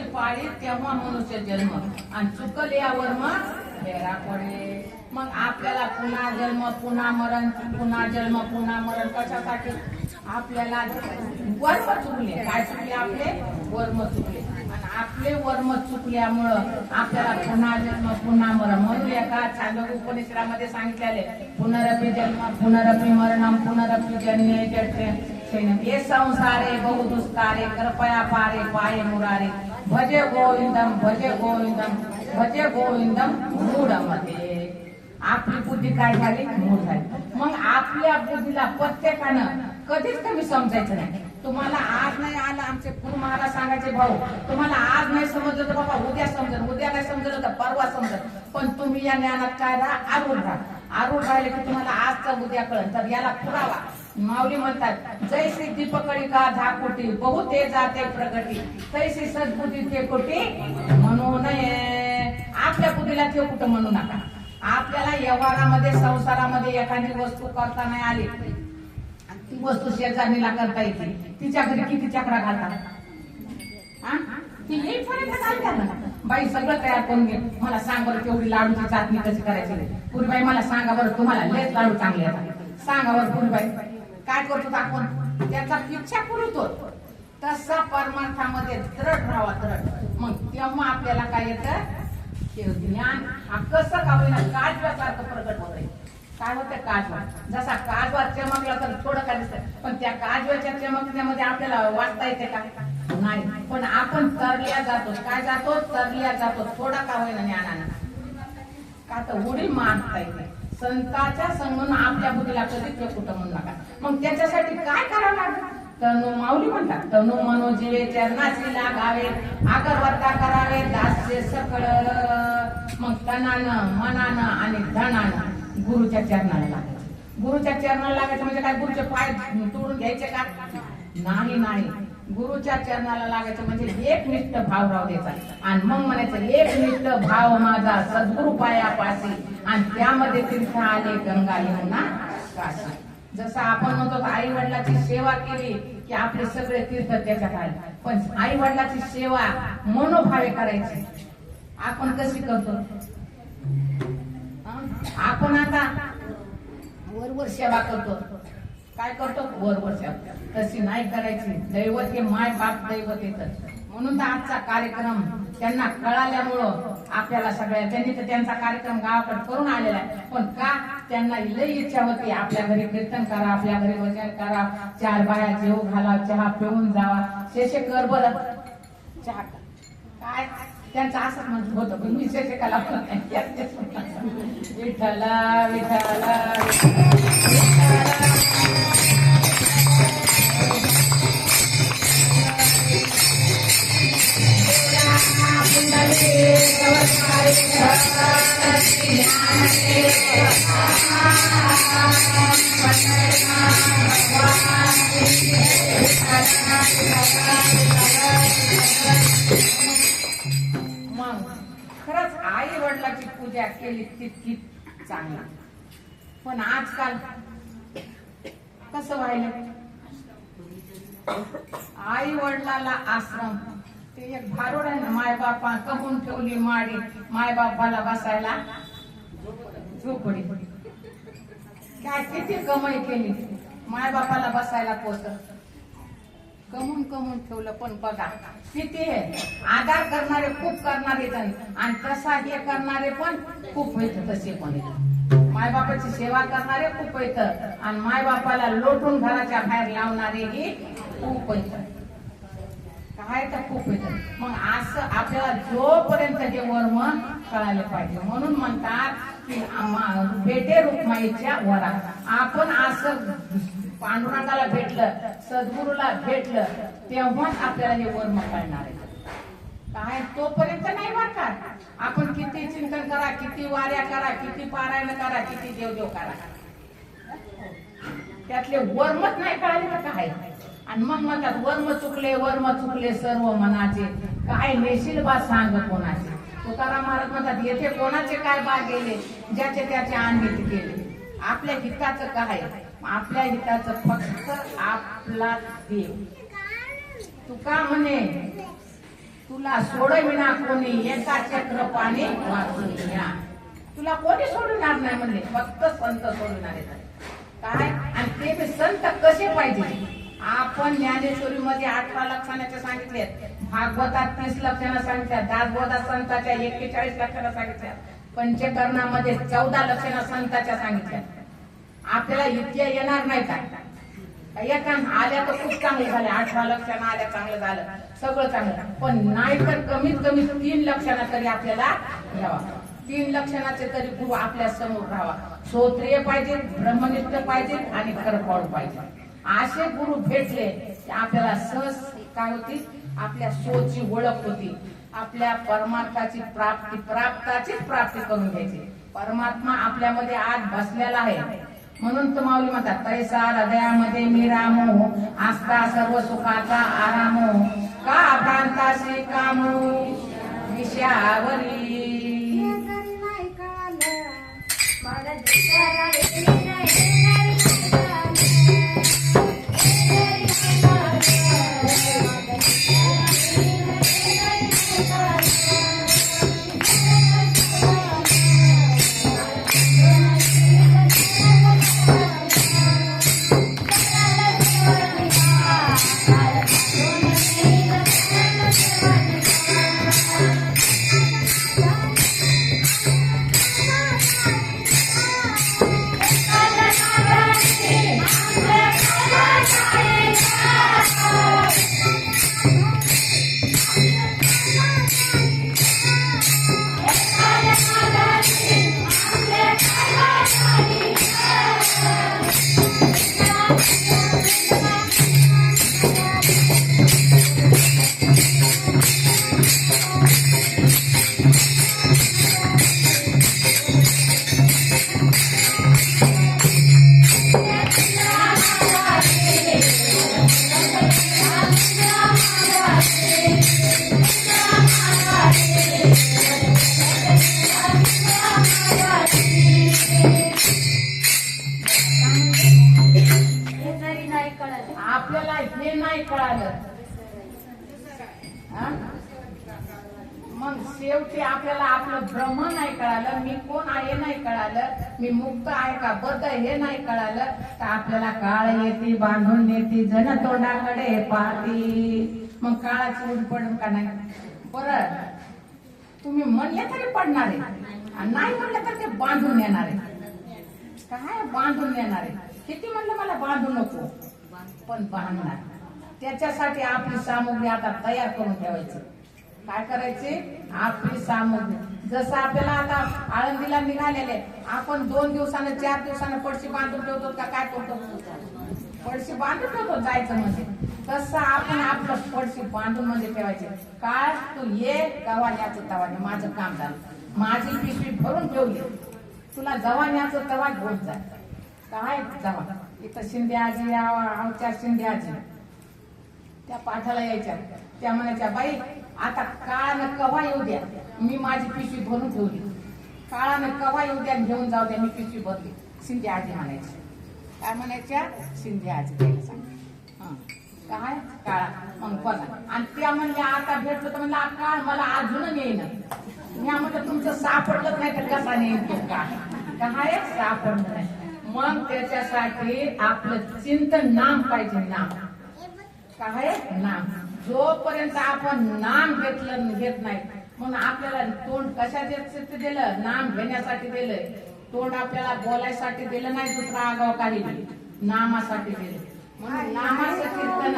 पाळी तेव्हा मनुष्य जन्म. आणि चुकल यावर मग फेरा पडले. मग आपल्याला पुन्हा जन्म पुन्हा मरण पुन्हा जन्म पुन्हा मरण. कशासाठी? आपल्याला वर्म चुकले. काय चुकले आपले? वर्म चुकले. आणि आपले वर्म चुकल्यामुळं आपल्याला पुन्हा जन्म पुन्हा मरण. म्हणून एका छांदोग उपनिषदामध्ये सांगितलेले पुनरपी जन्म पुनरपी मरण पुनरपी जन्म जठे. संसारे बहु दुस्तारे कृपया पारे पाये मुरारे. भजे गोविंदम भजे गोविंदम भजे गोविंदम मूढमध्ये. आपली बुद्धी काय झाली? मूळ झाली. मग आपल्या बुद्धीला प्रत्येकानं कधीच कमी समजायचं नाही. तुम्हाला आज नाही आलं आमचे गुरु महाराज सांगायचे भाऊ तुम्हाला आज नाही समजलं तर बाबा उद्या समजल उद्या नाही समजलं तर परवा समजल. पण तुम्ही या ज्ञानात काय राहा? आरूढ राहा. आरूढ राहिले की तुम्हाला आजचा उद्या कळत तर याला पुरावा. माऊली म्हणतात जैसे दीपकळी का धा कोटी? बहुते जाते प्रगती. तैसे सद्बुद्धी ते कोटी म्हणू नये. आपल्या बुद्धीला ते कुठं म्हणू नका. आपल्याला व्यवहारामध्ये संसारामध्ये एखादी वस्तू करता नाही आली. ती वस्तू शेजारीला करता येते. तिच्या घरी किती चक्रा घालतात? ती येईपर्यंत घालतात ना बाई सगळं तयार करून घे. मला सांग बरं तेवढी लाडूची चाचणी कशी करायची? पुरीबाई मला सांगा बरं तुम्हाला लेच लाडू चांगले येतात. सांगा बरं पुरीबाई काय करतो आपण? त्याचा इच्छा पुरवतो तसा परमार्थामध्ये दृढ राहावा दृढ. मग तेव्हा आपल्याला काय येतं? ज्ञान हा कसं का होईना? काजव्यासारखं प्रगट होत काय होतं काजवा. जसा काजवा चमकला तर थोडं काय दिसत पण त्या काजव्याच्या चमकण्यामध्ये आपल्याला वाचता येते का? नाही. पण आपण तरल्या जातो. काय जातो? तरल्या जातो. थोडा का होईना ज्ञानानं? का तर उडी मारता येते संताच्या संगून आपल्या बुद्धीला कधी कुठं म्हणू नका. मग त्याच्यासाठी काय करावं लागतं तनु माऊली म्हणतात तनु मनोजीवे चरणाशी लागावे आगरवर्ता करावे दासचे सकळ. मग तनानं मनानं आणि धनानं गुरुच्या चरणाला लागायचं. गुरुच्या चरणाला लागायचं म्हणजे काय? गुरुचे पाय तोडून घ्यायचे का? नाही नाही. गुरुच्या चरणाला लागायचं म्हणजे एक निष्ठ भाव राव द्यायचा. आणि मग म्हणायचं एक निष्ठ भाव माझा सद्गुरु पायापाशी. आणि त्यामध्ये तीर्थ आले गंगा यमुना काशी जसं आपण म्हणतो आई वडिलाची सेवा केली की आपले सगळे तीर्थ त्याच्यात आले. पण आई वडिलाची सेवा मनोभावे करायची. आपण कशी करतो? आपण आता वरवर सेवा करतो. काय करतो? वर बसत तशी नाही करायची. दैवत हे माय बाप दैवत येत म्हणून तर आजचा कार्यक्रम त्यांना कळाल्यामुळं आपल्याला सगळ्या त्यांनी तर त्यांचा कार्यक्रम गावाकडे करून आलेला आहे. पण का? त्यांना लई इच्छा होती आपल्या घरी कीर्तन करा आपल्या घरी भजन करा चार बाया जेव घाला चहा पिऊन जावा. शेषे कर बरं. चहा काय? त्यांचं असंच म्हणत होतं पण मी शेषकाला म्हणत नाही. विठ्ठला विठ्ठला Thank you. खरंच आई वडिलाची पूजा केली तितकी चांगला. पण आजकाल कसं व्हायलं? आई वडिलाला आश्रम ते एक भारोड आहे ना मायबापा कहून ठेवली माडी मायबापाला बसायला झोपडी. काय किती कमाई केली? मायबापाला बसायला पोचत कमून कमून ठेवलं पण बघा किती आहे? आधार करणारे खूप करणारे आणि तसा हे करणारे पण खूप येत तसे पण मायबापाची सेवा करणारे खूप येत आणि मायबापाला लोटून घराच्या बाहेर लावणारे ही खूप येत काय तर खूप येत मग असं आपल्याला जोपर्यंत हे वर्म कळायला पाहिजे. म्हणून म्हणतात की भेटे रुक्माईच्या वरा आपण असं पांडुरंगाला भेटलं सद्गुरूला भेटलं तेव्हाच आपल्याला हे वर्म कळणार आहे. काय? तोपर्यंत नाही वाटणार आपण किती चिंतन करा किती वाऱ्या करा किती पारायण करा किती देवदेव करा. त्यातले वर्मच नाही कळाले तर काय? आणि मग म्हणतात वर्म चुकले वर्म चुकले सर्व मनाचे. काय नेशील बा सांग कोणाचे? तुकाराम महाराज म्हणतात येथे कोणाचे काय बा गेले? ज्याचे त्याचे आणीत गेले आपल्या हिताचं काय? आपल्या हिताचं फक्त आपला देव. तुका म्हणे तुला सोडविना कोणी एका चक्रपाने वाचून घ्या. तुला कोणी सोडविणार नाही म्हणले फक्त संत सोडणार आहेत. काय? आणि ते बी संत कसे पाहिजे? आपण ज्ञानेश्वरी मध्ये अठरा लक्षणाचे सांगितले भागवतात तीस लक्षणं सांगितल्या दासबोधात संताच्या एक्केचाळीस लक्षणं सांगितल्या पंचकर्णामध्ये चौदा लक्षणं संताच्या सांगितल्या. आपल्याला इतक्या येणार नाही का? काम आल्या तर खूप चांगलं झालं अठरा लक्षण आल्या चांगलं झालं सगळं चांगलं. पण नाही तर कमीत कमी तीन लक्षणं तरी आपल्याला घ्यावा. तीन लक्षणाचे तरी गुरु आपल्यासमोर राहावा. श्रोत्रिय पाहिजे ब्रह्मनिष्ठ पाहिजे आणि खरपाळू पाहिजे. असे गुरु भेटले की आपल्याला सहज काय होती आपल्या सोची ओळख होती. आपल्या परमार्थाची प्राप्ती प्राप्ताचीच प्राप्ती करून घ्यायची. परमात्मा आपल्यामध्ये आज बसलेला आहे. म्हणून तर माऊली म्हणतात पैसा हृदयामध्ये मी रामो हो, आस्था सर्व सुखाचा आरामो हो. का प्रांताशी कामो विषयावरी मग शेवटी आपल्याला आपलं भ्रमण नाही कळालं मी कोण आहे नाही कळालं मी मुक्त आहे का बद्ध हे नाही कळालं तर आपल्याला काळ येते बांधून येते जन तोंडाकडे पाहती. मग काळाची उड पडून का नाही? परत तुम्ही म्हणले तरी पडणार आहे. नाही म्हणलं तर ते बांधून येणार आहे. काय बांधून येणार आहे? किती म्हणलं मला बांधू नको? पण बांधणार. त्याच्यासाठी आपली सामुग्री आता तयार करून ठेवायची. काय करायची? आपली सामुग्री. जसं आपल्याला आता आळंदीला निघालेले आपण दोन दिवसानं चार दिवसानं पडशी बांधून ठेवतो का काय करतो? पडशी बांधून ठेवतो जायचं म्हणजे. तसं आपण आपलं पडशी बांधून म्हणजे ठेवायचे. काय? तू ये गव्हाण्याचं तवाने माझं काम झालं. माझी पिशवी भरून ठेवली. तुला जवान्याचं तवा घेऊन जाय काय? जवा इथं शिंदे आजी आमच्या शिंदे आजी. त्या पाठाला यायच्या. त्या म्हणायच्या बाई आता काळानं कवा येऊ द्या? मी माझी पिशवी भरून ठेवली. काळानं कवा येऊ द्या? घेऊन जाऊ द्या. मी पिशवी भरली. शिंदे आजी म्हणायची. काय म्हणायच्या? शिंदे आजी द्यायला सांग काय? काळा. मग बघा आणि त्या म्हणल्या आता भेटलो तर म्हणलं काळ मला अजून येईन. मी म्हटलं तुमचं सापडलं नाही तर कसा नाही काय? सापडलं नाही. मग त्याच्यासाठी आपलं चिंतन नाम पाहिजे नाम. काय नाम. जोपर्यंत आपण नाम घेतलं घेत नाही म्हणून आपल्याला तोंड कशाचे दिलं? नाम घेण्यासाठी दिलंय तोंड आपल्याला बोलायसाठी दिलं नाही दुसरा आगाव काही नामासाठी दिलं. म्हणून नामाचं कीर्तन.